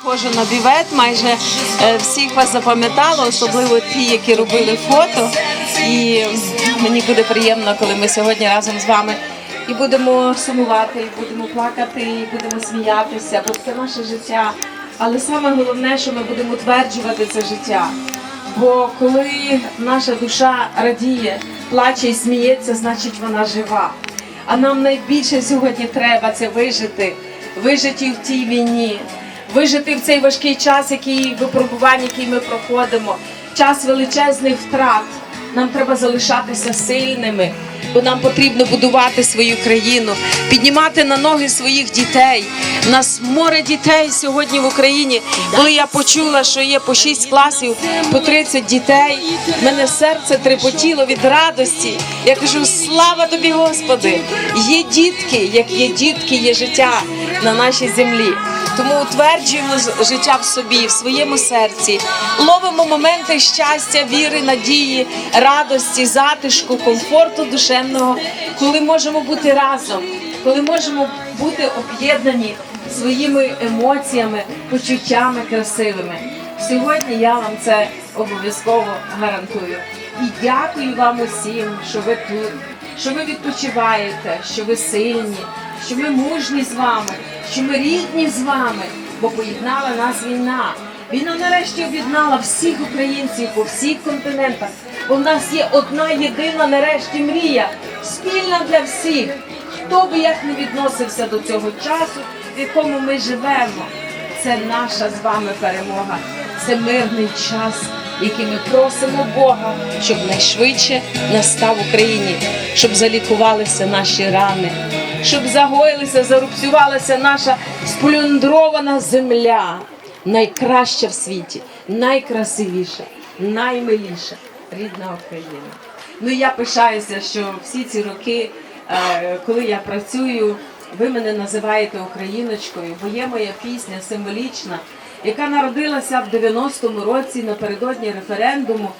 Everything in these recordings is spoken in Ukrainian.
Схожу на бівет, майже е, всіх вас запам'ятало, особливо ті, які робили фото. І мені буде приємно, коли ми сьогодні разом з вами і будемо сумувати, і будемо плакати, і будемо сміятися, бо це наше життя. Але саме головне, що ми будемо утверджувати це життя. Бо коли наша душа радіє, плаче і сміється, значить вона жива. А нам найбільше сьогодні треба це вижити, вижити в тій війні, вижити в цей важкий час, який випробувань, який ми проходимо, час величезних втрат. Нам треба залишатися сильними, бо нам потрібно будувати свою країну, піднімати на ноги своїх дітей. У нас море дітей сьогодні в Україні. Коли я почула, що є по 6 класів, по 30 дітей, в мене серце трепотіло від радості. Я кажу: слава тобі, Господи! Є дітки, як є дітки, є життя на нашій землі. Тому утверджуємо життя в собі, в своєму серці, ловимо моменти щастя, віри, надії, радості, затишку, комфорту душевного, коли можемо бути разом, коли можемо бути об'єднані своїми емоціями, почуттями красивими. Сьогодні я вам це обов'язково гарантую. І дякую вам усім, що ви тут, що ви відпочиваєте, що ви сильні, що ми мужні з вами, що ми рідні з вами, бо поєднала нас війна. Війна нарешті об'єднала всіх українців по всіх континентах. Бо в нас є одна єдина нарешті мрія, спільна для всіх. Хто би як не відносився до цього часу, в якому ми живемо, це наша з вами перемога. Це мирний час, який ми просимо Бога, щоб найшвидше настав в Україні, щоб залікувалися наші рани, щоб загоїлися, зарубцювалася наша сплюндрована земля, найкраща в світі, найкрасивіша, наймиліша рідна Україна. Ну я пишаюся, що всі ці роки, е, коли я працюю, ви мене називаєте україночкою, бо є моя пісня символічна, яка народилася в 90-му році напередодні референдуму.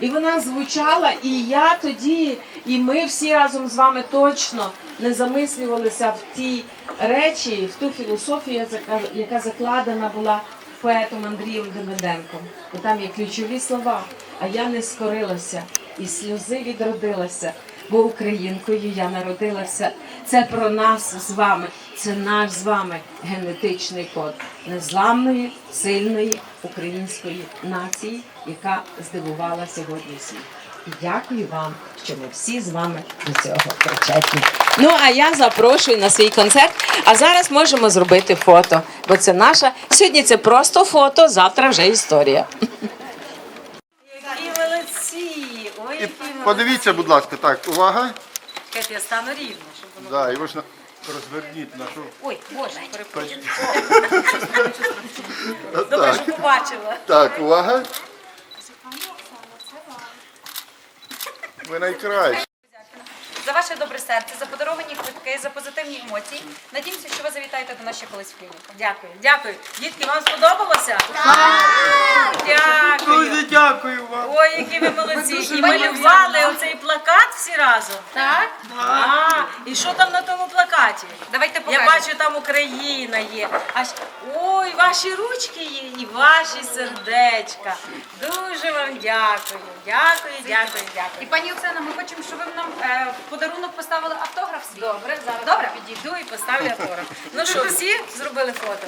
І вона звучала, і я тоді, і ми всі разом з вами точно не замислювалися в ті речі, в ту філософію, яка- закладена була поетом Андрієм Демиденком. Бо там є ключові слова. А я не скорилася, і сльози відродилася, бо українкою я народилася. Це про нас з вами, це наш з вами генетичний код незламної, сильної української нації, яка здивувала сьогодні світ. Дякую вам, що ми всі з вами до цього причетні. Ну а я запрошую на свій концерт. А зараз можемо зробити фото, бо це наша сьогодні. Це просто фото, завтра вже історія. Які молодці! Ой, І подивіться, будь ласка, так, увага. Чекайте, я стану рівно, щоб воно. Да, і ви ж на- розверніть нашу. Ой, боже, перепрошую. Добре, що побачила. Так, увага. Ви найкращі. За ваше добре серце, за подаровані квитки, за позитивні емоції. Надіємося, що ви завітаєте до нас ще колись в клініку. Дякую, дякую. Дітки, вам сподобалося? Так! Дякую. дякую вам. Ой, які ви молодці. І малювали оцей плакат всі разом. Так? А, і що там на тому плакаті? Давайте Я покажемо. бачу, там Україна є. Аж ой, ваші ручки є і ваші сердечка. Дуже вам дякую. Дякую, дякую, дякую. І пані Оксана, ми хочемо, щоб ви е, в подарунок поставили автограф свій. Добре, зараз Добре. підійду і поставлю автограф. Ну що, всі зробили фото?